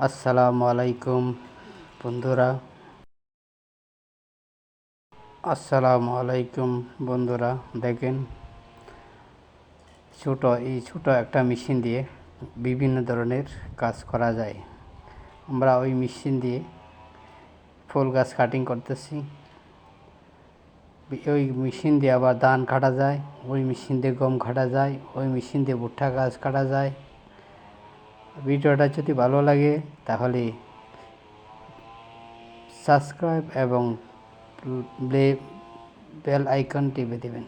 আসসালামু আলাইকুম বন্ধুরা। আসসালামু আলাইকুম বন্ধুরা, দেখেন ছোটো, এই ছোটো একটা মেশিন দিয়ে বিভিন্ন ধরনের কাজ করা যায়। আমরা ওই মেশিন দিয়ে ফুল গাছ কাটিং করতেছি। ওই মেশিন দিয়ে আবার ধান কাটা যায়, ওই মেশিন দিয়ে গম কাটা যায়, ওই মেশিন দিয়ে ভুট্টা গাছ কাটা যায়। ভিডিওটা যদি ভালো লাগে তাহলে সাবস্ক্রাইব এবং বেল আইকন টিপে দেবেন।